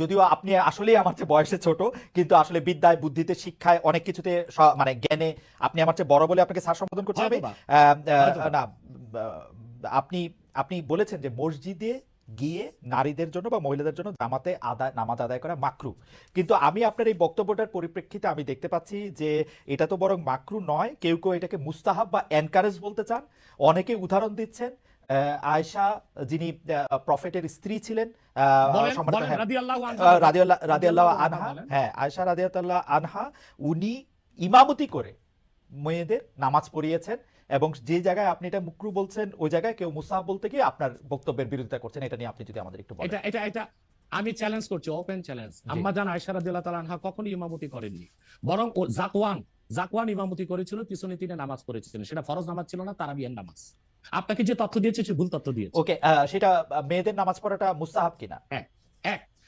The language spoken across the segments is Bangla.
যদিও আপনি আসলে আমার চেয়ে বয়সে ছোট কিন্তু আসলে বিদ্যায় বুদ্ধিতে শিক্ষায় অনেক কিছুতে মানে জ্ঞানে আপনি আমার চেয়ে বড় বলে আপনাকে স্যার সম্বোধন করতে হবে। না আপনি আপনি বলেছেন যে মসজিদে গিয়ে নারীদের জন্য বা মহিলাদের জন্য জামাতে আদায় নামাজ আদায় করা মাকরু। কিন্তু আমি আপনার এই বক্তব্যটার পরিপ্রেক্ষিতে আমি দেখতে পাচ্ছি যে এটা তো বরং মাকরু নয় কেউ কেউ এটাকে মুস্তাহাব বা এনকারেজ বলতে চান। অনেকে উদাহরণ দিচ্ছেন আয়েশা যিনি প্রফেটের স্ত্রী ছিলেন রাদিয়াল্লাহু আনহা। হ্যাঁ আয়েশা রাদিয়াল্লাহু আনহা উনি ইমামতি করে মেয়েদের নামাজ পড়িয়েছেন এবং যে জায়গায় আপনি এটা মুকরু বলছেন ওই জায়গায় কেউ মুসাহাব বলতে গিয়ে আপনার বক্তব্যের বিরোধিতা করছেন এটা নিয়ে আপনি যদি আমাদের একটু বলেন। এটা এটা এটা আমি চ্যালেঞ্জ করছি ওপেন চ্যালেঞ্জ আম্মা জান আয়সা রাদিয়াল্লাহু তাআলা আনহা কখনো ইমামতি করেননি। বরং জাকওয়ান জাকওয়ান ইমামতি করেছিল পিছনে তিনি নামাজ পড়েছিলেন। সেটা ফরজ নামাজ ছিল না তারাবিয়ার নামাজ। আপনাকে যে তথ্য দিয়েছে সে ভুল তথ্য দিয়েছে। ওকে সেটা মেয়েদের নামাজ পড়াটা মুস্তাহাব কিনা? এক।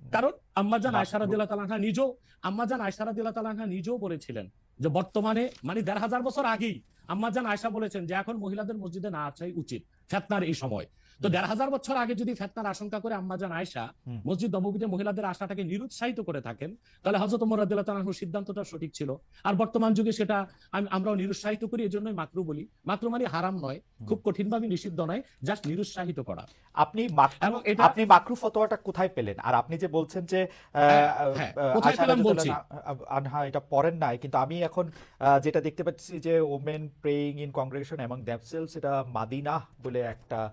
কারণ আম্মাজান। আয়সারা দিল্লা তালানহা নিজেও আম্মাজান আয়সারা দিল্লা তালানহা নিজেও বলেছিলেন যে বর্তমানে মানে দেড় হাজার বছর আগেই আম্মাজান আয়সা বলেছেন যে এখন মহিলাদের মসজিদে না আসাই উচিত ফেতনার এই সময় তো দেড় হাজার বছর আগে যদি ফেতনার আশঙ্কা করে আম্মাজান আয়সা মসজিদ নবমীতে মহিলাদের আশাটাকে নিরুৎসাহিত করে থাকেন তাহলে হজরত তাআলার সিদ্ধান্তটা সঠিক ছিল। আর বর্তমান যুগে সেটা আমি- আমরাও নিরুৎসাহিত করি এজন্যই মাকরু বলি। মাকরু মানে হারাম নয় খুব কঠিনভাবে নিষিদ্ধ নয় জাস্ট নিরুৎসাহিত করা। আপনি আপনি মাকরু ফতোয়াটা কোথায় পেলেন? আর আপনি যে বলছেন যে আহ, হ্যাঁ, কোথায় পেলাম বলছি। আনহা- এটা পড়েন নাই কিন্তু আমি এখন যেটা দেখতে পাচ্ছি যে ওমেন প্রেইং ইন কংগ্রেগেশন এবং দ্যামসেলস এটা মাদিনা বলে একটা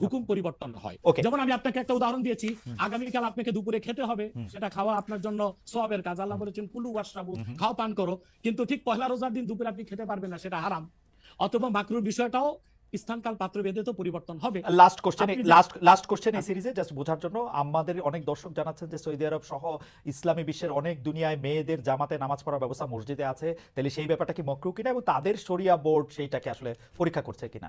হুকুম পরিবর্তন হয়. যেমন আমি আপনাকে একটা উদাহরণ দিয়েছি আগামীকাল আপনাকে দুপুরে খেতে হবে সেটা খাওয়া আপনার জন্য সবের কাজ। আল্লাহ বলেছেন কুলু ওয়াশরাবু খাও পান করো। কিন্তু ঠিক পয়লা রোজার দিন দুপুরে আপনি খেতে পারবেন না সেটা হারাম। অথবা মাকরুর বিষয়টাও স্থানকাল পাত্র ভেদে তো পরিবর্তন হবে। Last question last last question এই সিরিজে জাস্ট বোঝার জন্য আমাদের অনেক দর্শক জানাচ্ছেন যে সৌদি আরব সহ ইসলামী বিশ্বের অনেক দুনিয়ায় মেয়েদের জামাতে নামাজ পড়ার ব্যবস্থা মসজিদে আছে তাহলে সেই ব্যাপারটা কি মকরু কিনা এবং তাদের শরিয়া বোর্ড সেইটাকে আসলে পরীক্ষা করছে কিনা?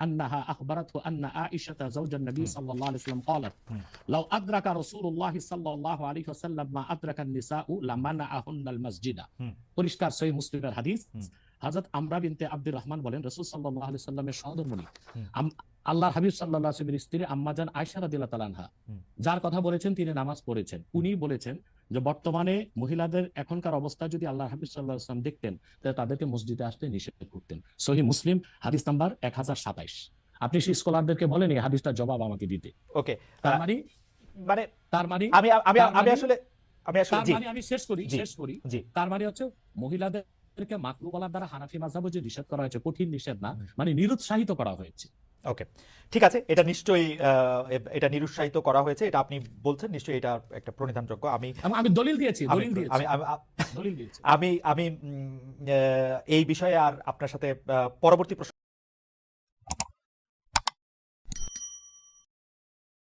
أنها أخبرته أن عائشة زوج النبي مم. صلى الله عليه وسلم قالت مم. لو أدرك رسول الله صلى الله عليه وسلم ما أدرك النساء لمنعهن المسجد হুম। পরিষ্কার সহি মুসলিমের হাদিস হুম। হযরত আমরা বিনতে আব্দুর রহমান বলেন রাসূল সাল্লাল্লাহু আলাইহি সাল্লামের সহধর্মিণী হুম। আম- আল্লাহর হাবিব সাল্লাল্লাহু আলাইহি ওয়াসাল্লামের স্ত্রী আম্মাজান আয়েশা রাদিয়াল্লাহু তাআলা আনহা হুম। যার কথা বলেছেন তিনি নামাজ পড়েছেন উনি বলেছেন যে বর্তমানে মহিলাদের এখনকার অবস্থা যদি আল্লাহ হাবিব সাল্লাহ আসলাম দেখতেন তাহলে তাদেরকে মসজিদে আসতে নিষেধ করতেন। সহি মুসলিম হাদিস নাম্বার এক হাজার সাতাইশ। আপনি সেই স্কলারদেরকে বলেন এই হাদিসটার জবাব আমাকে দিতে। ওকে তার মানে মানে তার মানে আমি আমি আমি মানে- আসলে আমি আসলে জি মানে আমি শেষ করি শেষ করি। জি। তার মানে হচ্ছে মহিলাদেরকে মাকরু বলার দ্বারা হানাফি মাযহাবে যে নিষেধ করা হয়েছে কঠিন নিষেধ না। মানে নিরুৎসাহিত করা হয়েছে। ওকে ঠিক আছে এটা নিশ্চয়ই আহ, এটা নিরুৎসাহিত করা হয়েছে এটা আপনি বলছেন নিশ্চয়ই এটা একটা প্রণিধানযোগ্য। আমি আমি- আমি দলিল দিয়েছি দলিল দিয়েছি। আমি আমি- আমি আমি উম, আহ, এই বিষয়ে আর আপনার সাথে পরবর্তী প্রসঙ্গে